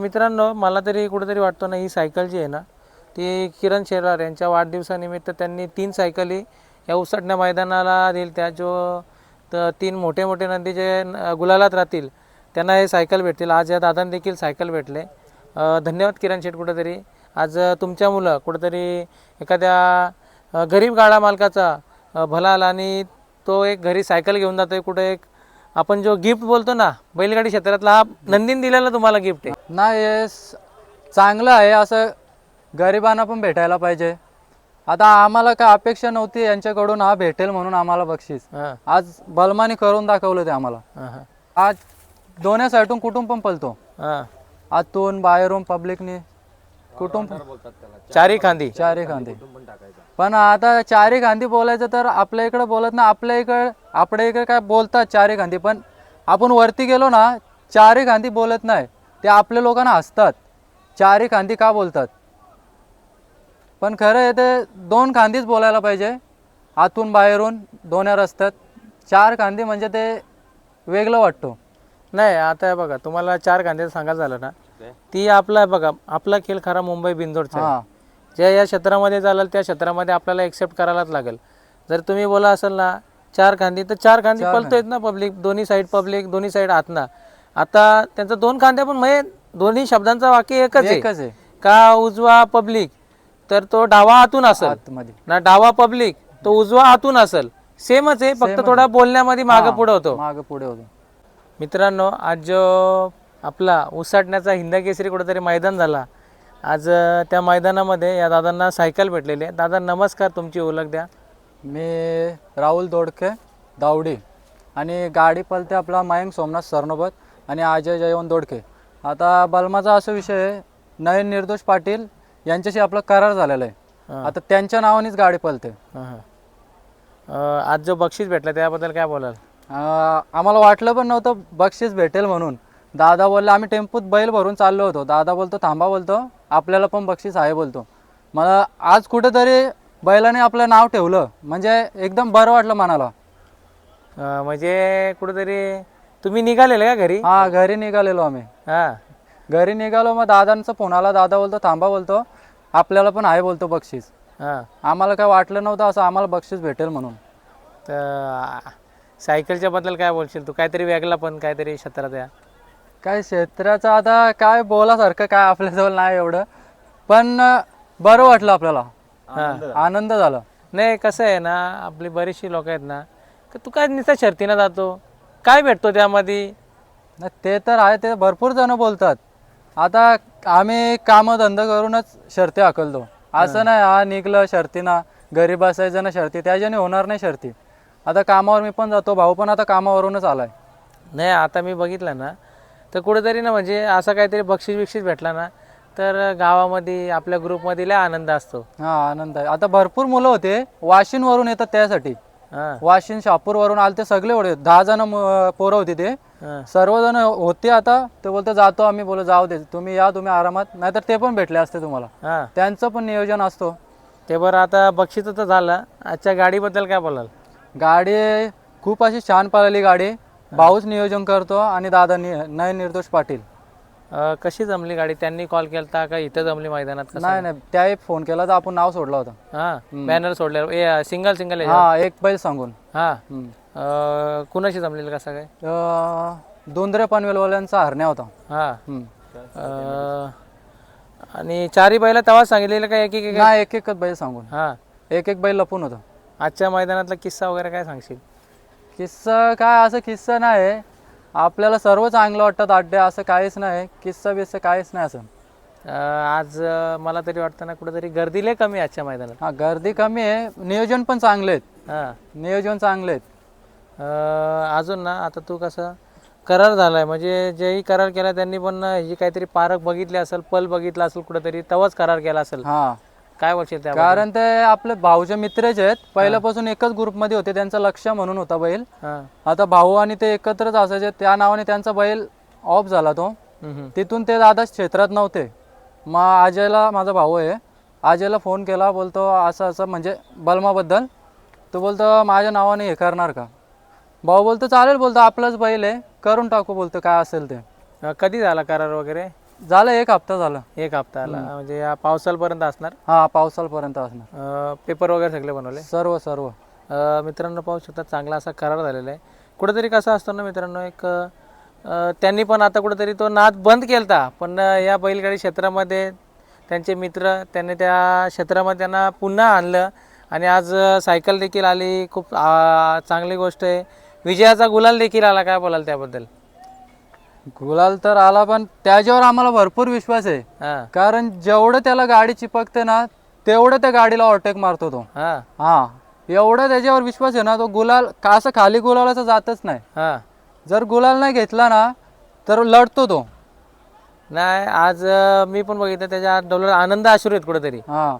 मित्रांनो मला तरी कुठेतरी वाटतो ना ही सायकल जी आहे ना ती किरण शेलार यांच्या वाढदिवसानिमित्त त्यांनी तीन सायकली या उसटण्या मैदानाला दिल त्या जो तर तीन मोठे मोठे नंदी जे गुलालात राहतील त्यांना हे सायकल भेटतील. आज या दादांना देखील सायकल भेटले. धन्यवाद किरण शेठ कुठेतरी. आज तुमच्या मुलं कुठेतरी एखाद्या गरीब गाडा मालकाचा भला आला आणि तो एक घरी सायकल घेऊन जातोय. कुठे एक आपण जो गिफ्ट बोलतो ना बैलगाडी क्षेत्रातला हा नंदीन दिलेला तुम्हाला गिफ्ट आहे. नाही हे चांगलं आहे असं गरिबांना पण भेटायला पाहिजे. आता आम्हाला काय अपेक्षा नव्हती यांच्याकडून हा भेटेल म्हणून आम्हाला बक्षीस. हां. आज बलमानी करून दाखवलं ते आम्हाला. हां आज दोन्ही साईडून कुठून पण पलतो. हां. आतून बाहेरून पब्लिकनी पण चारी खांदी चारी खांदी. पण आता चारी खांदी बोलायचं तर आपल्या इकडे बोलत ना आपल्या इकडे आपल्या इकडे काय बोलतात चारी खांदी. पण आपण वरती गेलो ना चारी खांदी बोलत नाही. ते आपल्या लोकांना हसतात. चारी खांदी का बोलतात? पण खरं आहे ते दोन खांदीच बोलायला पाहिजे. आतून बाहेरून दोन्ही रस्त्यात चार खांदी म्हणजे ते वेगळं वाटतो. नाही आता हे बघा तुम्हाला चार खांद्याचं सांगायचं झालं ना ती आपला बघा आपला खेळ खरा मुंबई बिंदोडचा आहे. हां. ज्या या क्षेत्रामध्ये चालेल त्या क्षेत्रामध्ये आपल्याला एक्सेप्ट करायलाच लागेल. जर तुम्ही बोला असेल ना चार खांदी तर चार खांदी पलतोयत ना पब्लिक दोन्ही साईड पब्लिक दोन्ही साईड आतना. आता त्यांचं दोन खांद्या पण म्हणजे दोन्ही शब्दांचं वाक्य एकच आहे. एकच आहे. का उजवा पब्लिक तर तो डावा हातून असेल. आतमध्ये. ना डावा पब्लिक तो उजवा हातून असेल. सेमच आहे फक्त थोडा बोलण्यामध्ये मागं पुढं होतो. मागं पुढे होतो. मित्रांनो आज जो आपला उसाटण्याचा हिंद केसरी कुठेतरी मैदान झाला. आज अ, त्या मैदानामध्ये या दादांना सायकल भेटलेली आहे. दादा नमस्कार तुमची ओळख द्या. मी राहुल दोडके दावडी आणि गाडी पलते आपला मयंक सोमनाथ सरनोबत. आणि अजय जयवंत दोडके. आता बलमाचा असा विषय आहे नयन निर्दोष पाटील यांच्याशी आपला करार झालेला आहे. आता त्यांच्या नावानेच गाडी पलते. अ, आज जो बक्षीस भेटला त्याबद्दल काय बोलाल? आम्हाला वाटलं पण नव्हतं बक्षीस भेटेल म्हणून. दादा बोलले आम्ही टेम्पोत बैल भरून चाललो होतो. दादा बोलतो थांबा बोलतो आपल्याला पण बक्षीस आहे बोलतो. मला आज कुठेतरी बैलाने आपलं नाव ठेवलं. म्हणजे एकदम बरं वाटलं मनाला. म्हणजे कुठेतरी तुम्ही निघालेले का घरी? हा घरी निघालेलो आम्ही. हां. घरी निघालो मग दादांचा फोन आला. दादा बोलतो थांबा बोलतो. आपल्याला पण आहे बोलतो बक्षीस. हां. आम्हाला काय वाटलं नव्हतं असं आम्हाला बक्षीस भेटेल म्हणून. तर सायकलच्या बद्दल काय बोलशील तू? काहीतरी वेगळा पण काहीतरी क्षेत्रात या. काय क्षेत्राचं आता काय बोलासारखं काय आपल्याजवळ नाही एवढं. पण अं, बरं वाटलं आपल्याला. आनंद झाला. नाही कसं आहे ना आपली बरीचशी लोक आहेत ना का तू काय नुसतं शर्तीनं जातो? काय भेटतो त्यामध्ये? नाही, ते तर आहे ते भरपूर जण बोलतात. आता आम्ही कामधंदा करूनच शर्ती हाकलतो. असं नाही हा निघलं शर्तीना घरी बसायचं ना शर्ती त्याच्याने होणार नाही शर्ती. आता कामावर मी पण जातो भाऊ पण आता कामावरूनच आलाय. नाही आता मी बघितलं ना तर कुठेतरी ना म्हणजे असं काहीतरी बक्षीस बिक्षीस भेटला ना तर गावामध्ये आपल्या ग्रुपमध्ये लय आनंद असतो. हा आनंद आहे. आता भरपूर मुलं होते वाशिन वरून येतात त्यासाठी. वाशिन शापूर वरून आले ते सगळे होते दहा जण पोरं होती ते. हां. सर्वजण होते आता. ते बोलतो जातो आम्ही. बोलो जाऊ दे. तुम्ही या तुम्ही आरामात. नाहीतर ते पण भेटले असते तुम्हाला. त्यांचं पण नियोजन असतो. ते बरं आता बक्षीस तर झालं. आजच्या गाडीबद्दल काय बोलाल? गाडी खूप अशी छान पळाली गाडी. भाऊच नियोजन करतो आणि दादा नि नयन निर्दोष पाटील. अं, कशी जमली गाडी? त्यांनी कॉल केलता का इथं जमली मैदानात कसं? नाही नाही त्याही फोन केला तर आपण नाव सोडला होता. हां बॅनर सोडले ए सिंगल सिंगल हा एक बैल सांगून. हां. हम्म. अं, कुणाशी जमलेलं कसं काय? अं, दोंदरे पनवेलवाल्यांचा हरण्या होता. हां. हम्म. अं, आणि चारी बैला तेव्हा सांगितलेलं काय एक एक नाही एक एकच बैल सांगून. हां. एक एक बैल लपून होता. आजच्या मैदानातला किस्सा वगैरे काय सांगशील? किस्सा काय असं किस्सा नाही. आपल्याला सर्व चांगलं वाटतात अड्डे असं काहीच नाही किस्सा बिस्सा काहीच नाही असं. आज मला तरी वाटतं ना कुठेतरी गर्दी लय कमी आहे आजच्या मैदानात. हा गर्दी कमी आहे. नियोजन पण चांगले आहेत. हां. नियोजन चांगले आहेत. अजून ना आता तू कसं करार झालाय. म्हणजे जेही करार केला त्यांनी पण ना ही काहीतरी पारख बघितली असेल पल बघितला असेल कुठेतरी तेव्हाच करार केला असेल. हा. काय बोलशील त्या कारण ते आपले भाऊचे मित्रच आहेत. पहिल्यापासून एकच ग्रुपमध्ये होते. त्यांचा लक्ष म्हणून होता बैल. हां. आता भाऊ आणि ते एकत्रच असायचे. त्या नावाने त्यांचा बैल ऑफ झाला तो. तिथून ते दादा क्षेत्रात नव्हते. मग अजयला माझा भाऊ आहे. अजयला फोन केला बोलतो असं असं म्हणजे बलमाबद्दल. तो बोलतो माझ्या नावाने हे करणार का? भाऊ बोलतो चालेल बोलतो आपलाच बैल आहे. करून टाकू बोलतो काय असेल ते. कधी झाला करार वगैरे? झालं एक हप्ता झाला. एक हप्ता आला. म्हणजे या पावसाळपर्यंत असणार? हा पावसाळपर्यंत असणार. पेपर वगैरे सगळे बनवले? सर्व सर्व. अ, मित्रांनो पाहू शकता चांगला असा करार झालेला आहे. कुठेतरी कसं असतं ना मित्रांनो एक अ, त्यांनी पण आता कुठेतरी तो नाद बंद केलता. पण अ, या बैलगाडी क्षेत्रामध्ये त्यांचे मित्र त्यांनी त्या क्षेत्रामध्ये त्यांना पुन्हा आणलं. आणि आज अ, सायकल देखील आली. खूप चांगली गोष्ट आहे. विजयाचा गुलाल देखील आला काय बोलाल त्याबद्दल? गुलाल तर आला पण त्याच्यावर आम्हाला भरपूर विश्वास आहे. हां. कारण जेवढं त्याला गाडी चिपकते ना तेवढं त्या गाडीला ओव्हरटेक मारतो तो. हां. हा. एवढा त्याच्यावर विश्वास आहे ना तो गुलाल का असं खाली गुलालाचा जातच नाही. हां. जर गुलाल नाही घेतला ना तर लढतो तो. नाही आज अ, मी पण बघितलं त्याच्या डोलर आनंद अश्रू आहेत कुठेतरी. हा.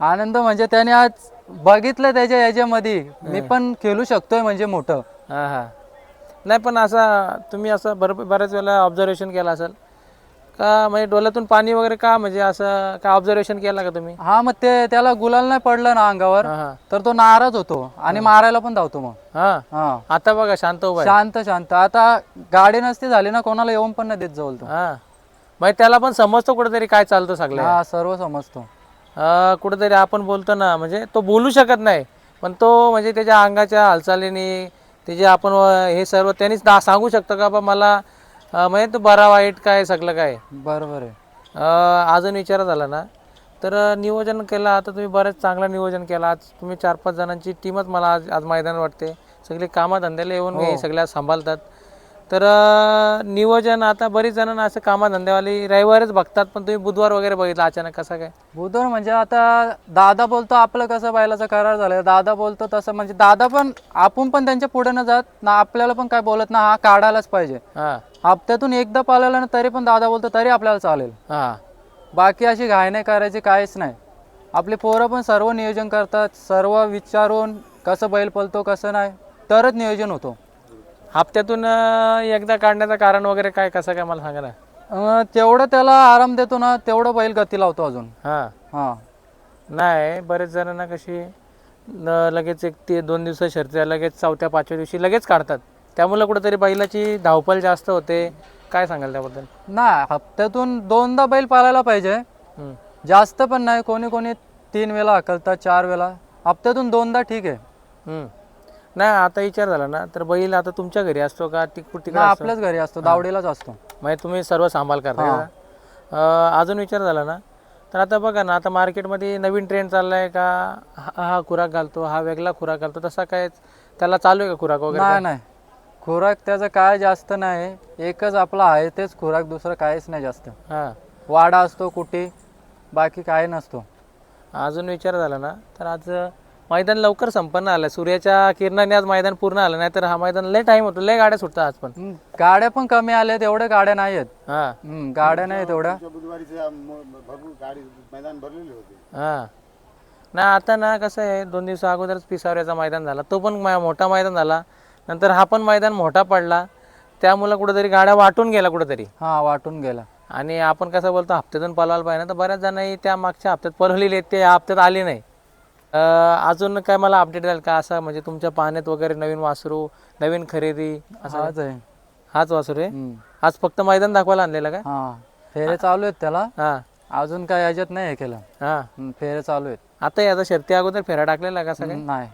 आनंद म्हणजे त्याने आज बघितलं त्याच्या याच्यामध्ये. मी पण खेळू शकतोय म्हणजे मोठं. हां हां. नाही पण असा तुम्ही असं बरं बऱ्याच वेळेला ऑब्झर्वेशन केलं असेल. का म्हणजे डोळ्यातून पाणी वगैरे का म्हणजे असं काय ऑब्झर्वेशन केलं का तुम्ही? हा मग ते त्याला गुलाल नाही पडलं ना अंगावर हां तर तो नाराज होतो आणि मारायला पण धावतो मग. हां. हा. आता बघा शांत उभा आहे. शांत शांत. आता गाडी नसती झाली ना कोणाला येऊन पण नाही देत जवळ तो हां. मग त्याला पण समजतो कुठेतरी काय चालतं सगळं हा सर्व समजतो. अं, कुठेतरी आपण बोलतो ना म्हणजे तो बोलू शकत नाही पण तो म्हणजे त्याच्या अंगाच्या हालचालीने त्याचे आपण अं, हे सर्व त्यांनीच सांगू शकतो का बा मला म्हणजे तो बरा वाईट काय सगळं काय? बरोबर आहे. अजून विचार झाला ना? तर नियोजन केलं. आता तुम्ही बरेच चांगलं नियोजन केलं. आज तुम्ही चार पाच जणांची टीमच मला आज आज मैदान वाटते. सगळी कामं धंद्याला येऊन हे सगळ्या सांभाळतात. तर नियोजन आता बरीच जणांना असं कामा धंद्यावाली रविवारच बघतात पण तुम्ही बुधवार वगैरे बघितलं अचानक कसं काय? बुधवार म्हणजे आता दादा बोलतो आपलं कसं बैलाचा करार झालाय दादा बोलतो तसं म्हणजे दादा पण आपण पण त्यांच्या पुढे न जात ना आपल्याला पण काय बोलत ना हा काढायलाच पाहिजे. हां. हप्त्यातून एकदा पाळायला ना तरी पण दादा बोलतो तरी आपल्याला चालेल. हां. बाकी अशी घाय नाही करायची काहीच नाही. आपली पोरं पण सर्व नियोजन करतात सर्व विचारून कसं बैल पळतो कसं नाही तरच नियोजन होतो. हप्त्यातून अं, एकदा काढण्याचं कारण वगैरे काय कसं काय मला सांगा ना? अं, तेवढं त्याला आराम देतो ना तेवढं बैल गती लावतो अजून. हां. हां. नाही बरेच जणांना कशी न लगेच एक ते दोन दिवस शर्ती लगेच चौथ्या पाचव्या दिवशी लगेच काढतात. त्यामुळे कुठेतरी बैलाची धावपळ जास्त होते. काय सांगाल त्याबद्दल? नाही हप्त्यातून दोनदा बैल पाळायला पाहिजे. हम्म. जास्त पण नाही कोणी कोणी तीन वेळा हकलतात चार वेळा. हप्त्यातून दोनदा ठीक आहे. हम्म. नाही आता विचार झाला ना तर बैल आता तुमच्या घरी असतो का ती कुठे ना आपल्याच घरी असतो दावडीलाच असतो. म्हणजे तुम्ही सर्व सांभाळ करता का? अं, अजून विचार झाला ना तर आता बघा ना आता मार्केटमध्ये नवीन ट्रेंड चाललाय का? हा हा खुराक घालतो हा वेगळा खुराक घालतो तसा काय त्याला चालू आहे का खुराक वगैरे नाही नाही. खुराक त्याचं काय जास्त नाही एकच आपला आहे तेच खुराक दुसरं काहीच नाही जास्त. हां. वाडा असतो कुठे बाकी काय नसतो. अजून विचार झाला ना तर आज मैदान लवकर संपन्न आलं. सूर्याच्या किरणाने आज मैदान पूर्ण आलं नाही तर हा मैदान लय टाइम होतो. लय गाड्या सुटतात आज पण. हम्म, गाड्या पण कमी आल्या एवढ्या गाड्या नाही आहेत. हां. हम्म, गाड्या नाहीत एवढ्या. बुधवारीचे भरपूर गाडी मैदान भरलेले होते. हां. नाही आता ना कसं आहे दोन दिवसा अगोदरच पिसावऱ्याचा मैदान झाला. तो पण मा- मोठा मैदान झाला. नंतर हा पण मैदान मोठा पडला. त्यामुळं कुठेतरी गाड्या वाटून गेला कुठेतरी. हा वाटून गेला आणि आपण कसं बोलतो हप्त्यातून पळवायला पाहिजे ना तर बऱ्याच जणांनी त्या मागच्या हप्त्यात पळवलेले आहेत ते या हप्त्यात आले नाही. अजून काय मला अपडेट द्याल का? असं म्हणजे तुमच्या पाहण्यात वगैरे नवीन वासरू नवीन खरेदी असं हाच आहे. हाच वासरू आहे? हम्म. आज फक्त मैदान दाखवायला आणलेलं का? हा. फेरे चालू आहेत त्याला. हां. अजून काय याच्यात नाही हे केलं. हां. हम्म, फेरे चालू आहेत. आता याचा शर्ती अगोदर फेरा टाकलेला का काय नाही.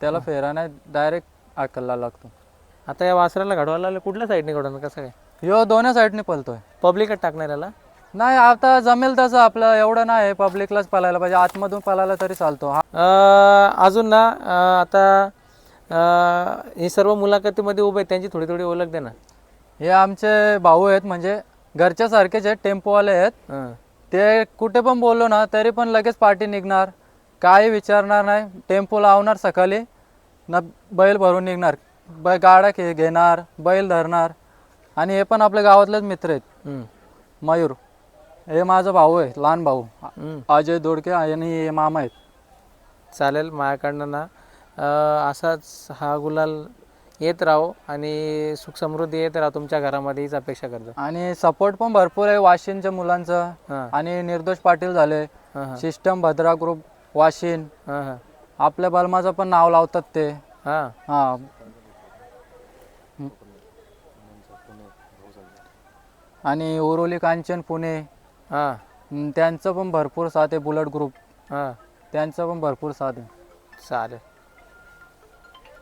त्याला फेरा नाही डायरेक्ट अकलला लागतो. आता या वासराला घडवायला लागलं. कुठल्या साईडने घडवणार कसं काय यो दोन्ही साईडने पळतोय. पब्लिकच टाकणार याला? नाही आता जमेल तसं. आपलं एवढं नाही पब्लिकलाच पळायला पाहिजे. आतमधून पळायला तरी चालतो. हा. अं, अजून ना अं, आता अं, हे सर्व मुलाखतीमध्ये उभे आहेत. त्यांची थोडी थोडी ओळख दे ना. हे आमचे भाऊ आहेत म्हणजे घरच्या सारखेच आहेत टेम्पोवाले आहेत. हां. ते कुठे पण बोललो ना तरी पण लगेच पार्टी निघणार. काही विचारणार नाही. टेम्पो लावणार सकाळी. न बैल भरून निघणार. बै गाड्या घे घेणार बैल धरणार. आणि हे पण आपल्या गावातलेच मित्र आहेत. मयूर. हे माझा भाऊ आहे लहान भाऊ. अजय दोडके आणि हे मामा आहेत. चालेल माझ्याकडनं ना अं, असाच हा गुलाल येत राहो आणि सुख समृद्धी येत राहो तुमच्या घरामध्ये हीच अपेक्षा करतो. आणि सपोर्ट पण भरपूर आहे वाशिनच्या मुलांचं. हां. आणि निर्दोष पाटील झाले. हां हां. सिस्टम भद्रा ग्रुप वाशिन हां हां. आपल्या बलमाचं पण नाव लावतात ते. हां. हा. आणि ओरोली कांचन पुणे. हां. अं, त्यांचं पण भरपूर साथ आहे बुलट ग्रुप. हां. त्यांचं पण भरपूर साथ आहे. चालेल.